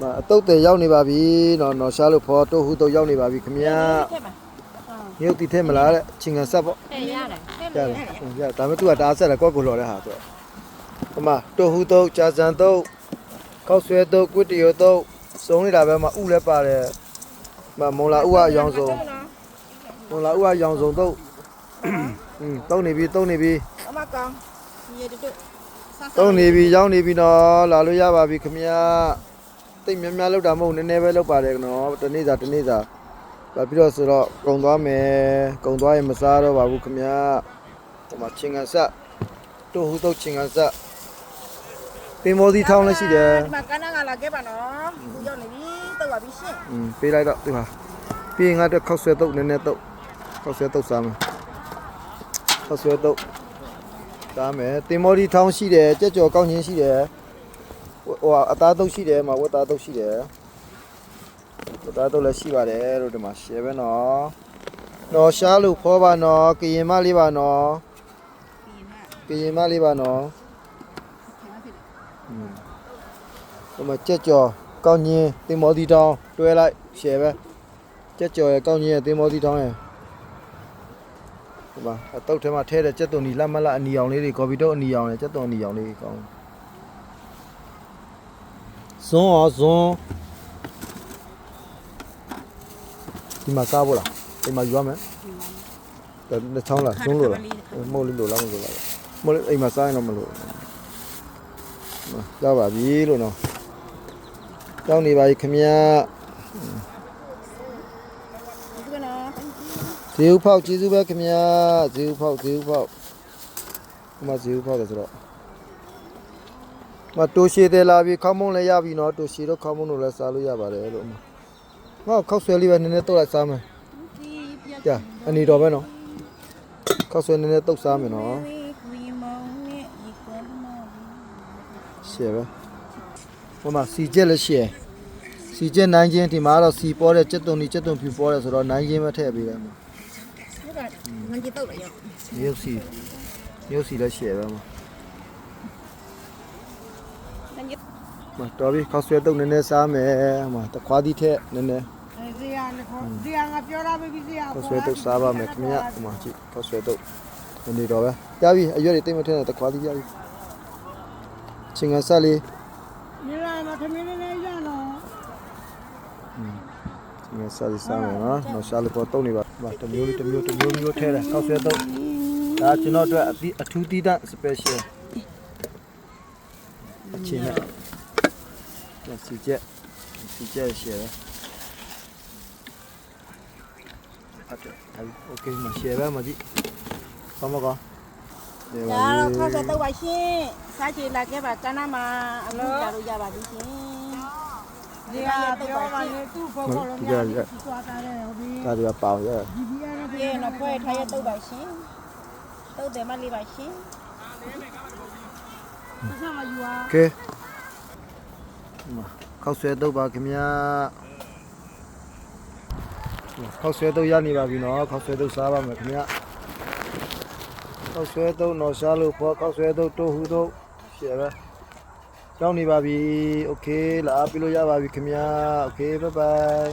မအတုတ်တယ်ရောက်နေပါပြီနော်နော်ရှားလို့ဖော်တို့ဟူတော့ရောက်နေပါပြီခင်ဗျာထက်မှာမြုပ်တီထဲမလားတဲ့ချင်းကန်ဆက်ပေါ့ထည့်ရတယ်ထည့်ရလို့တရတယ်ယ်ရဒါပေမဲ့သူကဒါဆက်တယ်ကောက်ကိုလော်တဲ့ဟာသူကမတို့ဟူတော့ဂျာဇန်တော့ခောက်ဆွဲတော့ကွတ္တရောတော့စုံနေတာပဲမဥလည်းပါတယ်မမုံလာဥကအယောင်ဆုံးမုံလာဥကအယောင်ဆုံးတော့อืมတုံးနေပြီတုံးနေပြီအမကောင်ဒီရတူဆာဆာတုံးနေပြီရောက်နေပြီနော်လာလို့ရပါပြီခင်ဗျာ တိတ်များများလောက်တာမဟုတ်နည်းနည်းပဲလောက်ပါတယ်နော်တနေ့စာတနေ့စာဘာပြီးတော့ဆိုတော့ကုံသွားမယ်ကုံသွားရင်မစားတော့ပါဘူးခင်ဗျာဟိုမှာချင်းကန်ဆက်တို့ဟူတော့ချင်းကန်ဆက်ပင်မောသီထောင်းလည်းရှိတယ်ဒီမှာကနန်းကလာခဲ့ပါနော်သူရောက်နေပြီတော့ပါပြီရှင်อืมပေးလိုက်တော့ဒီမှာပြီးရင်ငါတို့ခောက်ဆွဲတော့နည်းနည်းတော့ခောက်ဆွဲတော့စားမယ်ခောက်ဆွဲတော့စားမယ်တင်မောဒီထောင်းရှိတယ်ကြက်ကြော်ကောင်းချင်းရှိတယ် ဟိုဟာအသားတုပ်ရှိတယ်မှာဝတ်သားတုပ်ရှိတယ်ဝတ်သားတုပ်လည်းရှိပါတယ်တို့ဒီမှာရှယ်ပဲနော်နော်ရှားလို့ခေါ်ပါနော်ကရင်မလေးပါနော်ကရင်မလေးပါနော်อืมဒီမှာကြက်ကြော်ကောင်းချင်းတင်မောဒီထောင်းတွဲလိုက်ရှယ်ပဲကြက်ကြော်ရဲ့ကောင်းချင်းရဲ့တင်မောဒီထောင်းရဲ့ဒီမှာအတုပ်ထဲမှာထဲတဲ့ကြက်သွန်ဒီလက်မလက်အနီအောင်လေးတွေကော်ပီတော့အနီအောင်လေကြက်သွန်အနီအောင်လေးကောင်း ဇွန်ရောဇွန်ဒီမှာစားဖို့လားဒီမှာယူရမယ်ဒါနှစ်ချောင်းလားဇွန်လို့လားမဟုတ်လို့လို့လားမလို့လားမဟုတ်အိမ်မှာစားရင်တော့မလို့ရပါပြီလို့နော်ကြောင်းနေပါပြီခမညာဒီကနော်ဇေဥဖောက်ကျေးဇူးပဲခင်ဗျာဇေဥဖောက်ဇေဥဖောက်ဟိုမှာဇေဥဖောက်တယ်ဆိုတော့ မတိုရှည်တယ်လာပြီခေါင်းမုံလည်းရပြီနော်တိုရှည်တော့ခေါင်းမုံတို့လည်းစားလို့ရပါတယ်လို့ငါခောက်ဆွဲလေးပဲနည်းနည်းတုတ်လိုက်စားမယ်ဒီပြကြာအနေတော်ပဲနော်ခောက်ဆွဲနည်းနည်းတုတ်စားမယ်နော်ဝီမောင်နဲ့ဒီကောမောင်ရှယ်ပဲဟိုမှာစီကျက်လည်းရှယ်စီကျက်နိုင်ချင်းဒီမှာတော့စီပေါ်တဲ့ကျက်သွန်ဒီကျက်သွန်ဖြူပေါ်တယ်ဆိုတော့နိုင်ချင်းပဲထည့်ပေးတယ်မှာဒီကငန်းကြတော့ရအောင်ရုပ်စီရုပ်စီလည်းရှယ်ပဲမှာ ငန်းကြ မတော်ပြီခောက်ဆွဲတုပ်နည်းနည်းစားမယ်ဟိုမှာတခွားသီးထက်နည်းနည်းဇေယျနဲ့ခေါ်ဇေယျငါပြောတာပဲဇေယျခောက်ဆွဲတုပ်စားပါမယ်ခင်ဗျဟိုမှာကြည့်ခောက်ဆွဲတုပ်နေတော့ပဲရပြီအရွက်တွေတိတ်မထက်နဲ့တခွားသီးရပြီချင်းငါဆက်လေးဒီလာမခမင်းနေရနော်ချင်းငါဆက်လေးစားမယ်နော်နောက်ရှားလို့ပေါ်တုပ်နေပါဟိုမှာတစ်မျိုးတစ်မျိုးတစ်မျိုးမျိုးထဲတယ်ခောက်ဆွဲတုပ်ဒါကျွန်တော်တို့အသီးအထူးသီးတန့် special အချင်းနဲ့ 看世界，世界写的。啊对，还 OK 嘛，写吧嘛的，怎么讲？ဒါတော့ခောက်ကတော့ပါရှင်စားကြည့်လာခဲ့ပါကနမှာအမှုကြလို့ရပါပြီရှင်ဒီကတော့ပြောပါလေသူ့ဘောဘောလုံးများပြီးသွားတာလေဟိုဒီဒါတွေကပေါင်ရဲ့ ဒီကနေ့ပြေတော့ဖွဲထားရတော့ပါရှင်တုတ်တယ်မလေးပါရှင် ကဲ မယူပါ โอเคမခောက်ဆွဲတော့ပါခင်ဗျာခောက်ဆွဲတော့ရနေပါပြီနော်ခောက်ဆွဲတော့စားပါမယ်ခင်ဗျာခောက်ဆွဲတော့နော်ရှားလို့ခေါ်ခောက်ဆွဲတော့တိုးဟူတော့ရှယ်ပဲကြောင်းနေပါပြီโอเคလာပြီးလို့ရပါပြီခင်ဗျာโอเคဘိုင်ဘိုင်